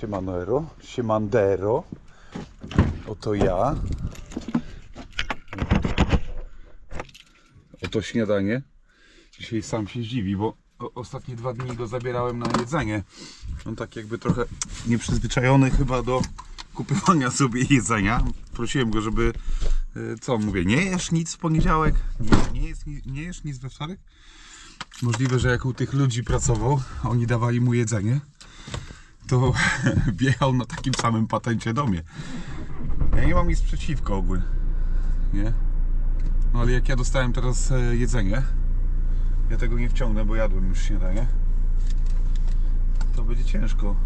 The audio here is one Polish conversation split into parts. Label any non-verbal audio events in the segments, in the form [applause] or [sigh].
Siemanero, siemandero. Oto ja. Oto śniadanie. Dzisiaj sam się zdziwi, bo ostatnie dwa dni go zabierałem na jedzenie. On tak jakby trochę nieprzyzwyczajony chyba do kupywania sobie jedzenia. Prosiłem go, żeby y, co mówię, nie jesz nic w poniedziałek, nie, nie, jest, ni- nie jesz nic we wtorek. Możliwe, że jak u tych ludzi pracował, oni dawali mu jedzenie, to [laughs] wjechał na takim samym patencie do mnie. Ja nie mam nic przeciwko ogólnie, nie? No ale jak ja dostałem teraz e, jedzenie, ja tego nie wciągnę, bo jadłem już śniadanie, to będzie ciężko.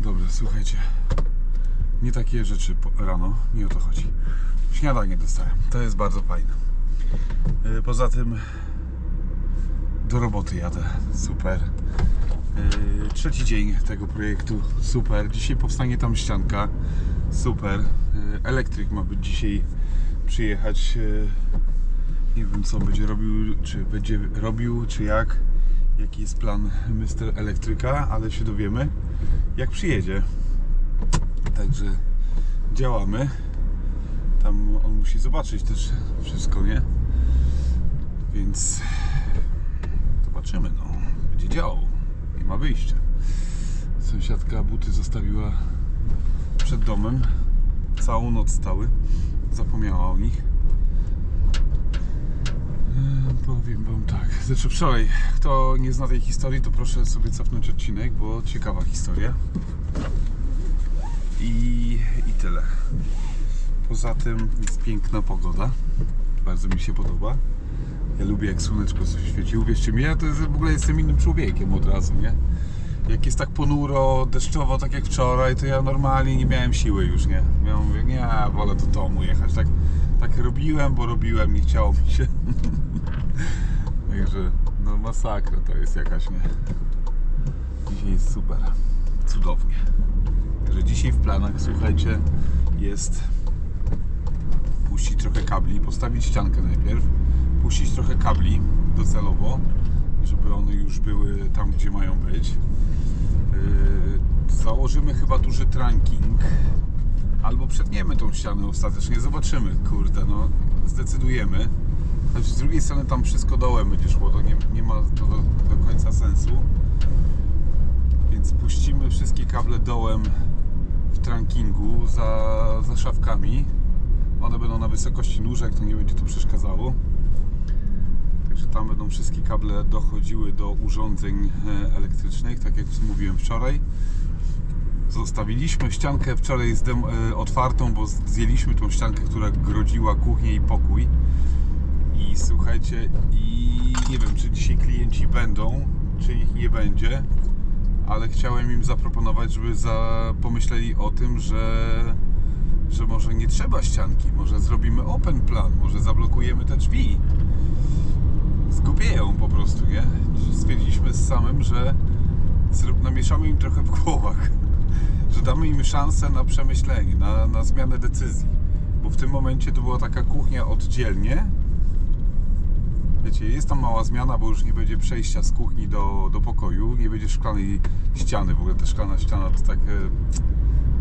Dobrze, słuchajcie. Nie takie rzeczy rano, nie o to chodzi. Śniadanie dostałem, to jest bardzo fajne. Yy, Poza tym do roboty jadę, super. Yy, Trzeci dzień tego projektu, super. Dzisiaj powstanie tam ścianka, super. Yy, Elektryk ma być dzisiaj przyjechać. Nie wiem co będzie robił, czy będzie robił, czy jak. Jaki jest plan Mr. Elektryka, ale się dowiemy jak przyjedzie. Także działamy. Tam on musi zobaczyć też wszystko, nie? Więc zobaczymy, no. Będzie działał. Nie ma wyjścia. Sąsiadka buty zostawiła przed domem. Całą noc stały. Zapomniała o nich. Eee, Powiem wam tak. Znaczy wczoraj, kto nie zna tej historii, to proszę sobie cofnąć odcinek, bo ciekawa historia. I, i tyle. Poza tym jest piękna pogoda. Bardzo mi się podoba. Ja lubię jak słoneczko świeci. Uwierzcie mi, ja to jest, w ogóle jestem innym człowiekiem od razu, nie? Jak jest tak ponuro, deszczowo, tak jak wczoraj, to ja normalnie nie miałem siły już, nie? Ja mówię, nie, wolę do domu jechać. Tak, tak robiłem, bo robiłem, nie chciało mi się. [laughs] Także, no masakra to jest jakaś, nie? Dzisiaj jest super. Cudownie. Także dzisiaj w planach, słuchajcie, jest puścić trochę kabli, postawić ściankę najpierw, puścić trochę kabli docelowo, żeby one już były tam, gdzie mają być. Yy, założymy chyba duży trunking, albo przetniemy tą ścianę ostatecznie, zobaczymy, kurde, no zdecydujemy. Z drugiej strony tam wszystko dołem będzie szło, to nie, nie ma to do, do końca sensu. Więc puścimy wszystkie kable dołem w trunkingu za, za szafkami. One będą na wysokości nóżek, to nie będzie to przeszkadzało. Także tam będą wszystkie kable dochodziły do urządzeń e, elektrycznych, tak jak mówiłem wczoraj. Zostawiliśmy ściankę wczoraj e, otwartą, bo zdjęliśmy tą ściankę, która grodziła kuchnię i pokój. I słuchajcie, i nie wiem, czy dzisiaj klienci będą, czy ich nie będzie, ale chciałem im zaproponować, żeby za, pomyśleli o tym, że może nie trzeba ścianki, może zrobimy open plan, może zablokujemy te drzwi. Zgubieją po prostu, nie? Stwierdziliśmy z samym, że namieszamy im trochę w głowach, [laughs] że damy im szansę na przemyślenie, na, na zmianę decyzji. Bo w tym momencie to była taka kuchnia oddzielnie, Wiecie, jest tam mała zmiana, bo już nie będzie przejścia z kuchni do, do pokoju, nie będzie szklanej ściany. W ogóle ta szklana ściana to tak, e,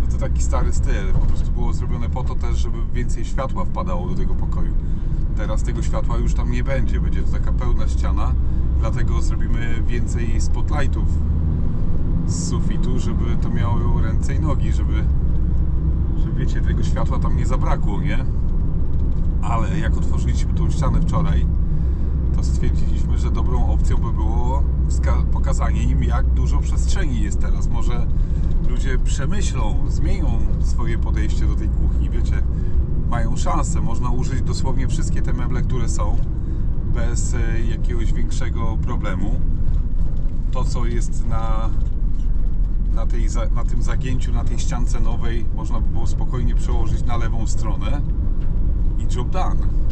to taki stary styl. Po prostu było zrobione po to też, żeby więcej światła wpadało do tego pokoju. Teraz tego światła już tam nie będzie, będzie to taka pełna ściana, dlatego zrobimy więcej spotlightów z sufitu, żeby to miało ręce i nogi, żeby, żeby wiecie, tego światła tam nie zabrakło, nie? Ale jak otworzyliśmy tą ścianę wczoraj, to stwierdziliśmy, że dobrą opcją by było pokazanie im, jak dużo przestrzeni jest teraz. Może ludzie przemyślą, zmienią swoje podejście do tej kuchni, wiecie, mają szansę, można użyć dosłownie wszystkie te meble, które są, bez e, jakiegoś większego problemu. To, co jest na, na, tej, na tym zagięciu, na tej ściance nowej, można by było spokojnie przełożyć na lewą stronę i job done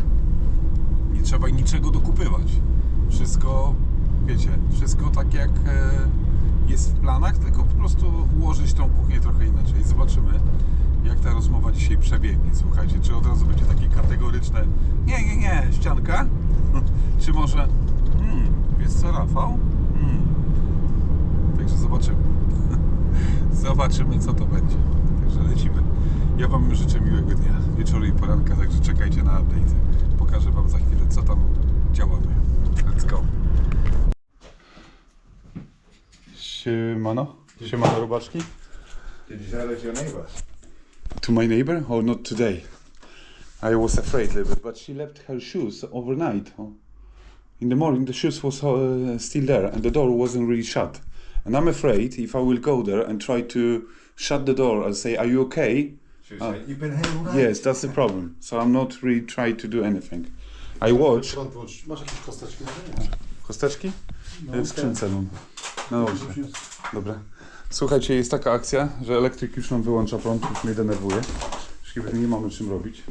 nie trzeba niczego dokupywać. Wszystko, wiecie, wszystko tak jak e, jest w planach, tylko po prostu ułożyć tą kuchnię trochę inaczej. Zobaczymy, jak ta rozmowa dzisiaj przebiegnie. Słuchajcie, czy od razu będzie takie kategoryczne nie, nie, nie, ścianka? [laughs] Czy może Hmm, wiesz co, Rafał? Hmm. Także zobaczymy. [laughs] zobaczymy, co to będzie. Także lecimy. Ja Wam życzę miłego dnia, wieczoru i poranka, także czekajcie na update. Pokażę Wam za chwilę, co tam działamy. Let's go. Siemano. Siemano, robaczki. Did you tell it to your neighbors? To my neighbor? Oh, not today. I was afraid a little bit, but she left her shoes overnight. In the morning, the shoes was uh, still there, and the door wasn't really shut. And I'm afraid if I will go there and try to shut the door and say, "Are you okay?" She was Ah. You've been here all night? Yes, that's the problem. So I'm not really trying to do anything. I watch. Prąd włącz. Masz jakieś kosteczki? No, Kosteczki? No, w skrzynce mam. No dobrze. Dobra. Słuchajcie, jest taka akcja, że elektryk już nam wyłącza prąd, już mnie denerwuje. Już nie mamy czym robić.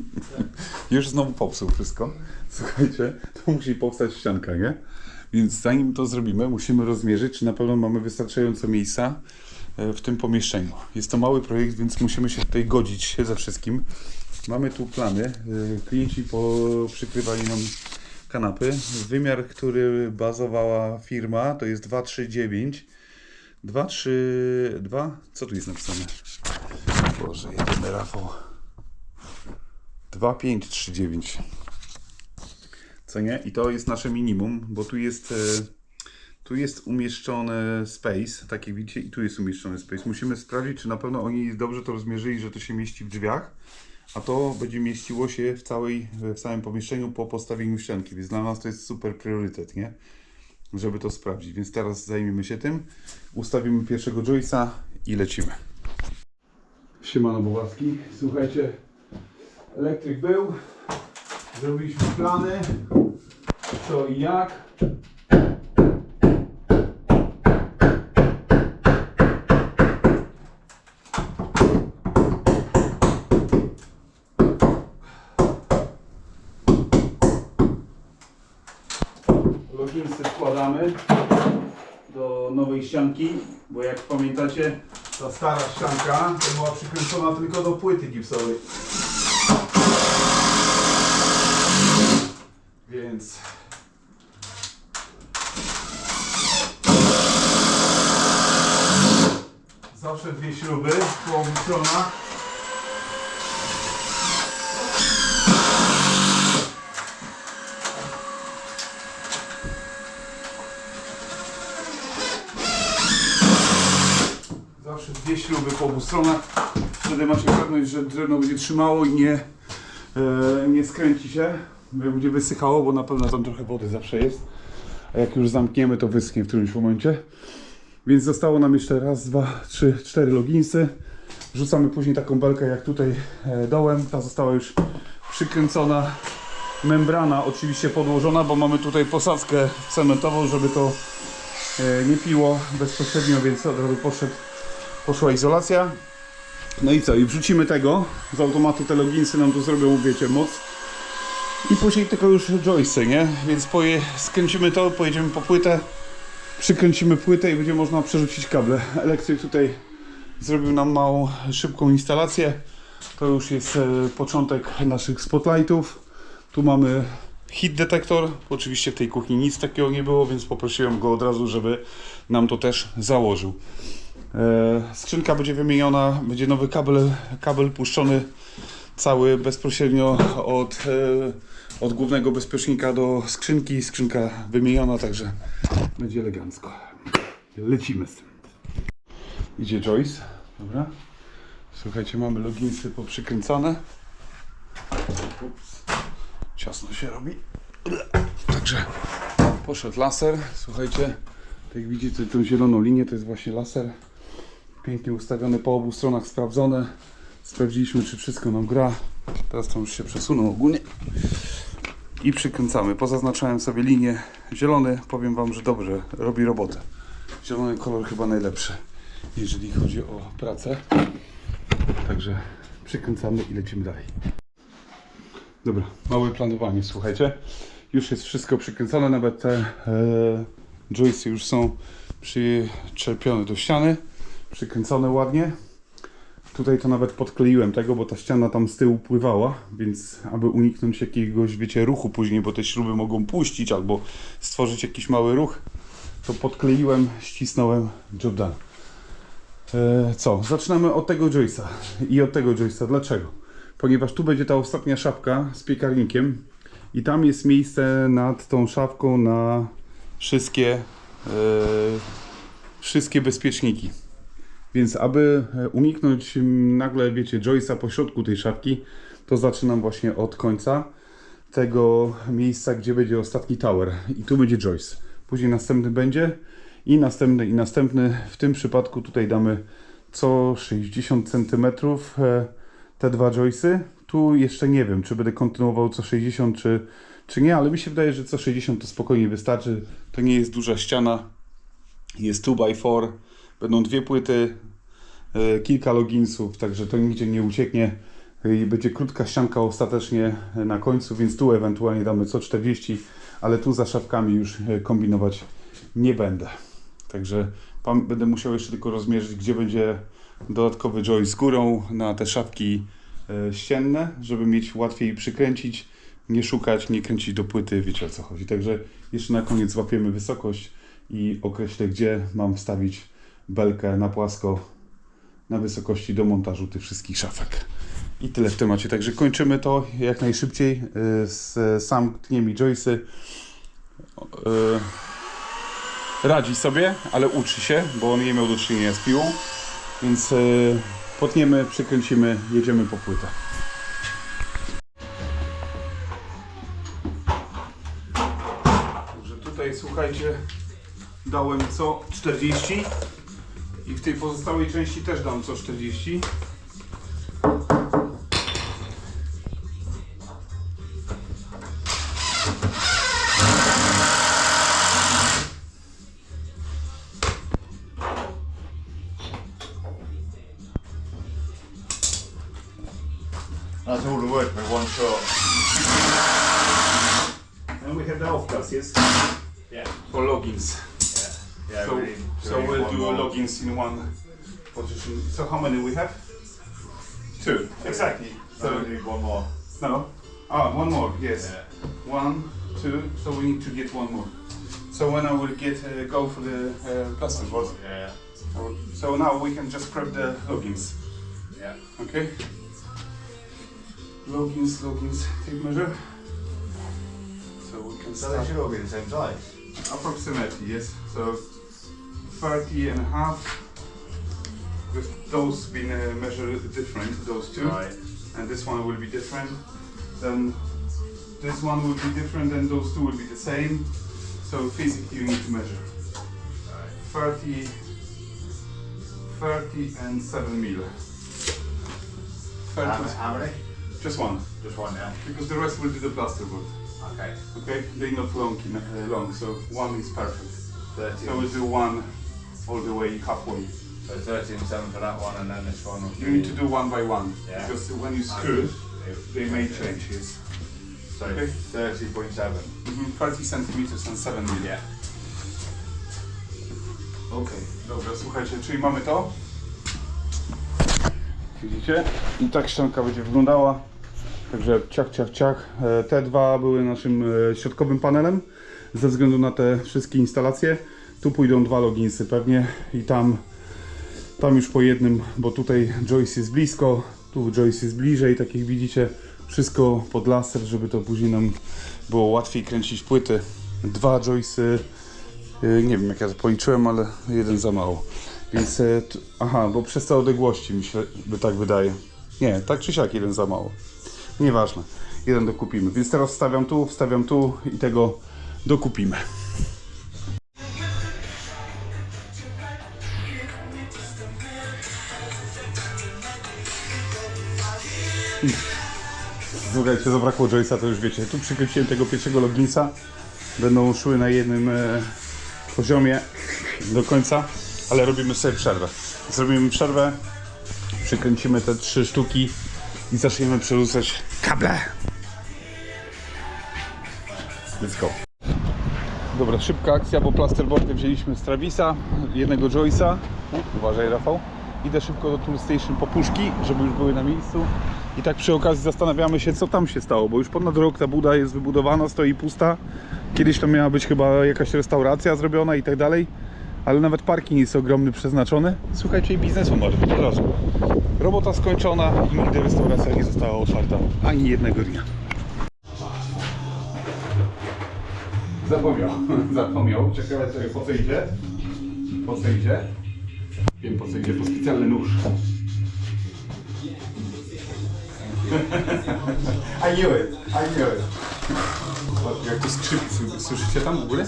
[laughs] już znowu popsuł wszystko. Słuchajcie, to musi powstać ścianka, nie? Więc zanim to zrobimy, musimy rozmierzyć, czy na pewno mamy wystarczająco miejsca e, w tym pomieszczeniu. Jest to mały projekt, więc musimy się tutaj godzić ze wszystkim. Mamy tu plany. E, Klienci przykrywali nam kanapy. Wymiar, który bazowała firma, to jest 239. 232. Co tu jest napisane? Boże, jedyny Rafał. 2539. Co nie? I to jest nasze minimum, bo tu jest. e, Tu jest umieszczony space, tak jak widzicie, i tu jest umieszczony space. Musimy sprawdzić, czy na pewno oni dobrze to rozmierzyli, że to się mieści w drzwiach, a to będzie mieściło się w, całej, w całym pomieszczeniu po postawieniu ścianki, więc dla nas to jest super priorytet, nie? Żeby to sprawdzić. Więc teraz zajmiemy się tym, ustawimy pierwszego joysa i lecimy. Siemano Bobaski, słuchajcie, elektryk był, zrobiliśmy plany, co i jak. Do nowej ścianki, bo jak pamiętacie, ta stara ścianka była przykręcona tylko do płyty gipsowej. Więc zawsze dwie śruby po stronach. Zawsze dwie śruby po obu stronach. Wtedy macie pewność, że drewno będzie trzymało i nie, e, nie skręci się. Będzie wysychało, bo na pewno tam trochę wody zawsze jest. A jak już zamkniemy, to wyschnie w którymś momencie. Więc zostało nam jeszcze raz, dwa, trzy, cztery loginsy. Wrzucamy później taką belkę jak tutaj e, dołem. Ta została już przykręcona. Membrana oczywiście podłożona, bo mamy tutaj posadzkę cementową, żeby to e, nie piło bezpośrednio, więc od razu poszedł, poszła izolacja. No i co? I wrzucimy tego. Z automatu te loginsy nam tu zrobią, wiecie, moc. I później tylko już joysy, nie? Więc poje, skręcimy to, pojedziemy po płytę, przykręcimy płytę i będzie można przerzucić kable. Elektryk tutaj zrobił nam małą, szybką instalację. To już jest e, początek naszych spotlightów. Tu mamy hit detektor. Oczywiście w tej kuchni nic takiego nie było, więc poprosiłem go od razu, żeby nam to też założył. E, skrzynka będzie wymieniona, będzie nowy kabel, kabel puszczony cały bezpośrednio od, e, od głównego bezpiecznika do skrzynki. Skrzynka wymieniona, także będzie elegancko. Lecimy z tym. Idzie Joyce. Dobra. Słuchajcie, mamy loginsy poprzykręcane. Ups. Ciasno się robi. Także poszedł laser. Słuchajcie, tak jak widzicie tą zieloną linię, to jest właśnie laser. Pięknie ustawiony po obu stronach, sprawdzone. Sprawdziliśmy, czy wszystko nam gra. Teraz to już się przesunął ogólnie. I przykręcamy. Pozaznaczałem sobie linię zielony. Powiem Wam, że dobrze robi robotę. Zielony kolor chyba najlepszy, jeżeli chodzi o pracę. Także przykręcamy i lecimy dalej. Dobra, małe planowanie, słuchajcie. Już jest wszystko przykręcone, nawet te e, joysy już są przyczepione do ściany. Przykręcone ładnie. Tutaj to nawet podkleiłem tego, bo ta ściana tam z tyłu pływała, więc aby uniknąć jakiegoś, wiecie, ruchu później, bo te śruby mogą puścić albo stworzyć jakiś mały ruch, to podkleiłem, ścisnąłem, job done. E, co? Zaczynamy od tego joysa i od tego joysa. Dlaczego? Ponieważ tu będzie ta ostatnia szafka z piekarnikiem i tam jest miejsce nad tą szafką na wszystkie, e, wszystkie bezpieczniki. Więc aby e, uniknąć nagle, wiecie, joysa po środku tej szafki, to zaczynam właśnie od końca tego miejsca, gdzie będzie ostatni tower. I tu będzie joyce. Później następny będzie i następny i następny. W tym przypadku tutaj damy co 60 cm e, te dwa joysy. Tu jeszcze nie wiem, czy będę kontynuował co 60 czy, czy nie, ale mi się wydaje, że co 60 to spokojnie wystarczy. To nie jest duża ściana. Jest 2x4. Będą dwie płyty, e, kilka loginsów, także to nigdzie nie ucieknie. I będzie krótka ścianka ostatecznie na końcu, więc tu ewentualnie damy co 40, ale tu za szafkami już e, kombinować nie będę. Także będę musiał jeszcze tylko rozmierzyć, gdzie będzie dodatkowy joy z górą na te szafki e, ścienne, żeby mieć łatwiej przykręcić, nie szukać, nie kręcić do płyty, wiecie o co chodzi. Także jeszcze na koniec złapiemy wysokość i określę, gdzie mam wstawić belkę na płasko na wysokości do montażu tych wszystkich szafek. I tyle w temacie. Także kończymy to jak najszybciej. y, sam tnie mi joysy. Y, Radzi sobie, ale uczy się, bo on nie miał do czynienia z piłą. Więc y, potniemy, przykręcimy, jedziemy po płytę. Także tutaj słuchajcie, dałem co 40 i w tej pozostałej części też dam co 40. So, so we'll do more. logins in one position. So how many we have? Two. Exactly. So we need one more. no. Ah, one more. Yes. Yeah. One, two. So we need to get one more. So when I will get uh, go for the uh, plasterboard. Yeah. So, now we can just grab the logins. Yeah. Okay. Logins, logins. Tape measure. So we can So they should all be the same size. Approximately, yes. So 30 and a half. With those being uh, measured different, those two. Right. And this one will be different. Then this one will be different and those two will be the same. So physically you need to measure. 30, 30 and 7 mil. 30, How, many? just one, Just one, yeah. because the rest will be the plasterboard. Okay. Okay, they're not long, uh, long, so one is perfect. 30. So we'll do one all the way halfway. So 30 and 7 for that one, and then this one You need to do one by one Yeah. because when you screw, they may change. Yes. So Okay. 30.7. Mhm, 30 centimeters and 7 mm. Yeah. Okej, dobra, słuchajcie, czyli mamy to. Widzicie? I tak ścianka będzie wyglądała. Także ciach, ciach, ciach. E, Te dwa były naszym e, środkowym panelem ze względu na te wszystkie instalacje. Tu pójdą dwa loginsy pewnie i tam, tam już po jednym, bo tutaj Joyce jest blisko, tu Joyce jest bliżej, tak jak widzicie. Wszystko pod laser, żeby to później nam było łatwiej kręcić płyty. Dwa Joyce'y Y, Nie wiem jak ja to policzyłem, ale jeden za mało. Więc, t- aha, bo przez te odległości mi się by tak wydaje. Nie, tak czy siak jeden za mało. Nieważne. Jeden dokupimy. Więc teraz wstawiam tu, wstawiam tu i tego dokupimy. Słuchajcie, zabrakło Joyce'a, to już wiecie. Tu przykręciłem tego pierwszego loginsa. Będą szły na jednym e, poziomie do końca, ale robimy sobie przerwę. Zrobimy przerwę, przykręcimy te trzy sztuki i zaczniemy przerzucać kable. Let's go. Dobra, szybka akcja, bo plasterboardy wzięliśmy z Travisa, jednego Joyce'a, uważaj Rafał, idę szybko do Tool Station po puszki, żeby już były na miejscu. I tak przy okazji zastanawiamy się, co tam się stało, bo już ponad rok ta buda jest wybudowana, stoi pusta. Kiedyś to miała być chyba jakaś restauracja zrobiona i tak dalej, ale nawet parking jest ogromny przeznaczony. Słuchajcie, i biznesu od razu. Robota skończona i nigdy restauracja nie została otwarta. Ani jednego dnia. Zapomniał, [laughs] zapomniał. Czekaj, po co idzie? Po co idzie? Wiem po co idzie, po specjalny nóż. I knew it, I knew it. Jak to skrzypi, słyszycie tam w ogóle?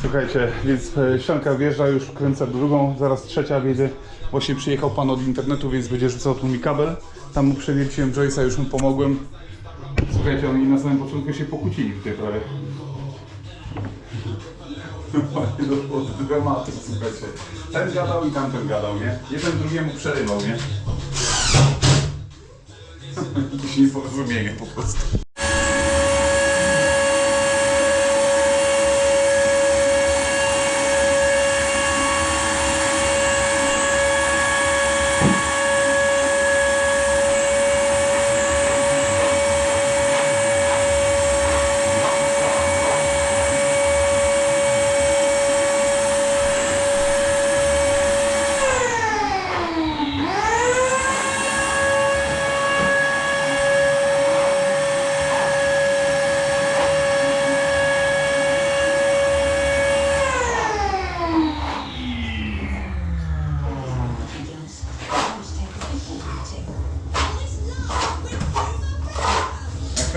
Słuchajcie, więc e, ścianka wjeżdża, już kręcę drugą, zaraz trzecia wjedzie. Właśnie przyjechał pan od internetu, więc będzie rzucał tu mi kabel. Tam mu przewierciłem Joyce'a, już mu pomogłem. Słuchajcie, oni na samym początku się pokłócili tutaj prawie. Do dramatu, słuchajcie. Ten gadał i tamten gadał, nie? Jeden drugiemu przerywał, nie? [laughs] Jakieś nieporozumienie po prostu.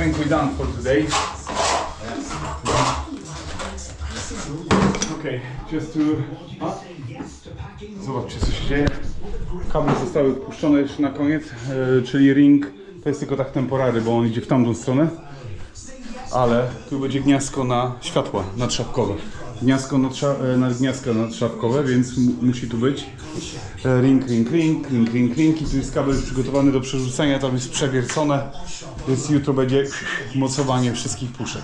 I think we're done for today. Okay, just to... A? Zobaczcie co się dzieje. Kable zostały puszczone jeszcze na koniec, e, czyli ring to jest tylko tak temporary, bo on idzie w tamtą stronę. Ale tu będzie gniazdko na światła nadszapkowe. Gniazdko na, trza- e, na gniazdka nadszapkowe, więc mu- musi tu być. E, Ring, ring, ring, ring, ring, ring i tu jest kabel przygotowany do przerzucenia, tam jest przewiercone. Więc jutro będzie mocowanie wszystkich puszek.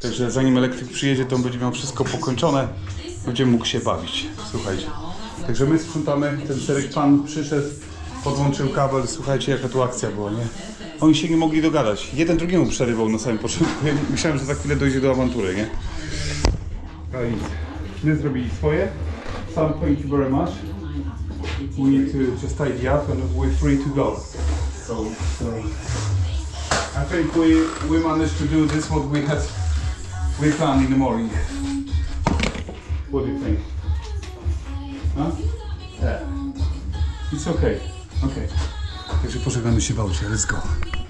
Także zanim elektryk przyjedzie, to będzie miał wszystko pokończone. Będzie mógł się bawić. Słuchajcie. Także my sprzątamy, ten serek pan przyszedł, podłączył kabel. Słuchajcie, jaka tu akcja była, nie? Oni się nie mogli dogadać. Jeden drugiemu przerywał na samym początku. Ja myślałem, że za chwilę dojdzie do awantury, nie? A nic. My zrobili swoje. Sam, thank you very much. We need to just tidy up and we're free to go. So, so I think we we managed to do this what we had we planned in the morning. What do you think? Huh? Yeah. It's okay. Okay. Także pożegnamy się w aucie. Let's go.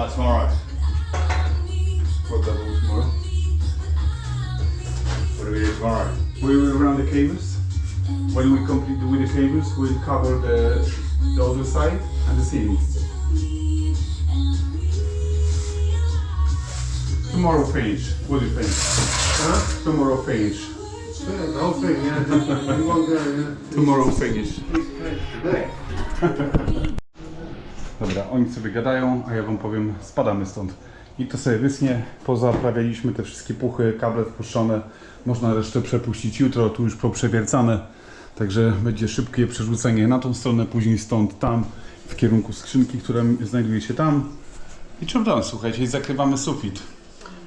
That's tomorrow. What that will tomorrow? What do we do tomorrow? We will run the cables. When we complete with the cables, we'll cover the, the other side and the ceiling. Tomorrow finish. What do you think? Huh? Tomorrow finish. Yeah, the whole thing, yeah. [laughs] You won't go, yeah. Tomorrow finish. Today. [laughs] Dobra, oni sobie gadają, a ja wam powiem, spadamy stąd. I to sobie wysnie. Pozaprawialiśmy te wszystkie puchy, kable wpuszczone. Można resztę przepuścić jutro, tu już poprzewiercane. Także będzie szybkie przerzucenie na tą stronę, później stąd tam, w kierunku skrzynki, która znajduje się tam. I czym tam, słuchajcie, i zakrywamy sufit.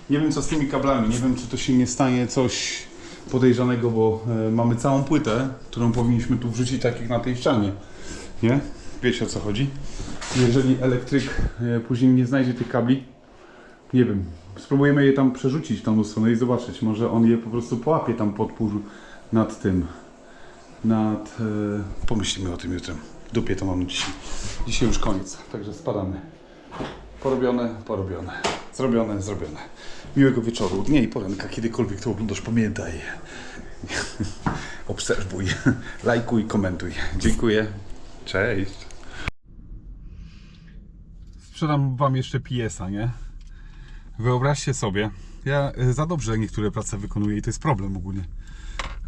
Nie wiem co z tymi kablami, nie wiem czy to się nie stanie coś podejrzanego, bo e, mamy całą płytę, którą powinniśmy tu wrzucić tak jak na tej ścianie. Nie? Wiecie o co chodzi? Jeżeli elektryk e, później nie znajdzie tych kabli, nie wiem, spróbujemy je tam przerzucić w tą stronę i zobaczyć. Może on je po prostu połapie tam podpór nad tym. Nad. E, pomyślimy o tym jutro. W dupie to mamy dzisiaj. Dzisiaj już koniec, także spadamy. Porobione, porobione. Zrobione, zrobione. Miłego wieczoru, dnia i poranka, kiedykolwiek to oglądasz, pamiętaj. [laughs] Obserwuj, [laughs] lajkuj, komentuj. Dziękuję. Cześć. Sprzedam wam jeszcze PS-a, nie? Wyobraźcie sobie, ja y, za dobrze niektóre prace wykonuję i to jest problem ogólnie.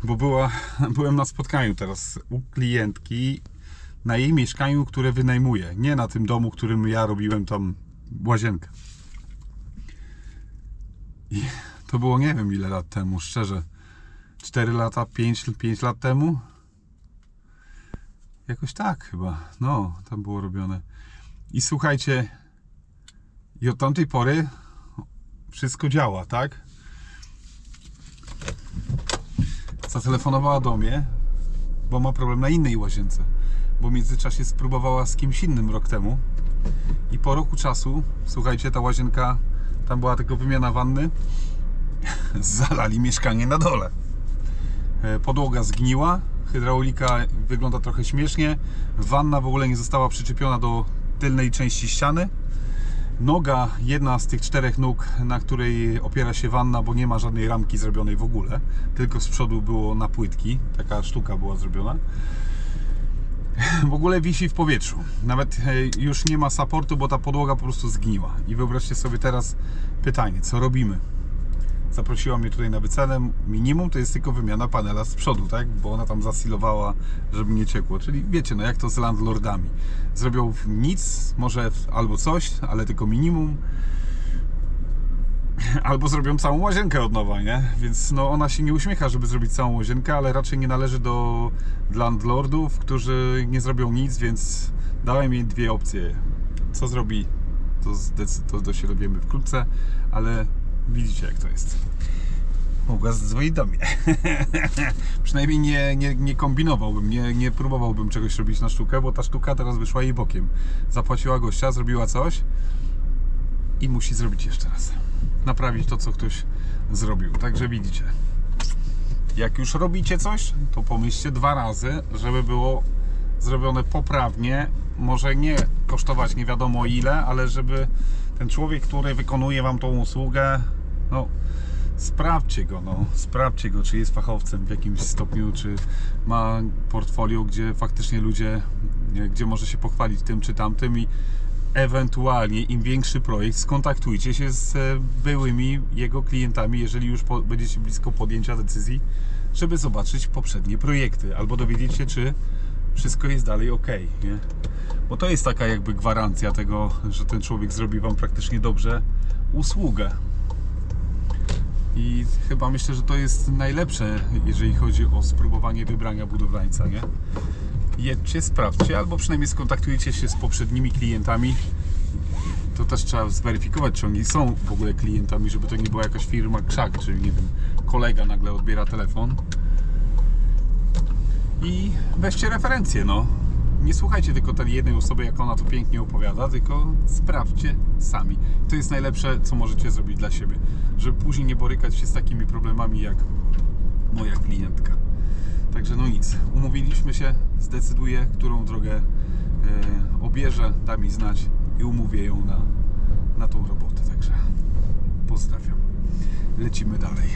Bo była, [laughs] byłem na spotkaniu teraz u klientki na jej mieszkaniu, które wynajmuje. Nie na tym domu, którym ja robiłem tam łazienkę. I [laughs] To było nie wiem ile lat temu, szczerze. 4 lata, 5, 5 lat temu? Jakoś tak chyba. No, tam było robione. I słuchajcie, i od tamtej pory wszystko działa, tak? Zatelefonowała do mnie, bo ma problem na innej łazience. Bo w międzyczasie spróbowała z kimś innym rok temu. I po roku czasu, słuchajcie, ta łazienka, tam była tylko wymiana wanny, [laughs] zalali mieszkanie na dole. E, Podłoga zgniła, hydraulika wygląda trochę śmiesznie, wanna w ogóle nie została przyczepiona do tylnej części ściany. Noga, jedna z tych czterech nóg, na której opiera się wanna, bo nie ma żadnej ramki zrobionej w ogóle, tylko z przodu było na płytki, taka sztuka była zrobiona. W ogóle wisi w powietrzu. Nawet e, już nie ma supportu, bo ta podłoga po prostu zgniła. I wyobraźcie sobie teraz pytanie, co robimy? Zaprosiła mnie tutaj na wycenę. Minimum to jest tylko wymiana panela z przodu, tak? Bo ona tam zasilowała, żeby nie ciekło. Czyli wiecie, no jak to z landlordami. Zrobią nic, może albo coś, ale tylko minimum. Albo zrobią całą łazienkę od nowa, nie? Więc no ona się nie uśmiecha, żeby zrobić całą łazienkę, ale raczej nie należy do landlordów, którzy nie zrobią nic, więc dałem jej dwie opcje. Co zrobi, to, zdecyd- to, to się dowiemy wkrótce, ale widzicie jak to jest. Mogła zadzwonić do mnie. [laughs] Przynajmniej nie, nie, nie kombinowałbym, nie, nie próbowałbym czegoś robić na sztukę, bo ta sztuka teraz wyszła jej bokiem. Zapłaciła gościa, zrobiła coś i musi zrobić jeszcze raz. Naprawić to, co ktoś zrobił. Także widzicie. Jak już robicie coś, to pomyślcie dwa razy, żeby było zrobione poprawnie. Może nie kosztować nie wiadomo ile, ale żeby ten człowiek, który wykonuje Wam tą usługę, no sprawdźcie go, no, sprawdźcie go, czy jest fachowcem w jakimś stopniu, czy ma portfolio, gdzie faktycznie ludzie, gdzie może się pochwalić tym czy tamtym i ewentualnie im większy projekt, skontaktujcie się z e, byłymi jego klientami, jeżeli już będziecie blisko podjęcia decyzji, żeby zobaczyć poprzednie projekty, albo dowiedzieć się, czy wszystko jest dalej ok, nie? Bo to jest taka jakby gwarancja tego, że ten człowiek zrobi Wam praktycznie dobrze usługę. I chyba myślę, że to jest najlepsze, jeżeli chodzi o spróbowanie wybrania budowlańca, nie? Jedźcie, sprawdźcie, albo przynajmniej skontaktujcie się z poprzednimi klientami. To też trzeba zweryfikować, czy oni są w ogóle klientami, żeby to nie była jakaś firma krzak, czyli nie wiem, kolega nagle odbiera telefon. I weźcie referencje, no. Nie słuchajcie tylko tej jednej osoby, jak ona to pięknie opowiada, tylko sprawdźcie sami. To jest najlepsze, co możecie zrobić dla siebie, żeby później nie borykać się z takimi problemami jak moja klientka. Także no nic, umówiliśmy się, zdecyduję, którą drogę e, obierze, da mi znać i umówię ją na, na tą robotę. Także pozdrawiam. Lecimy dalej.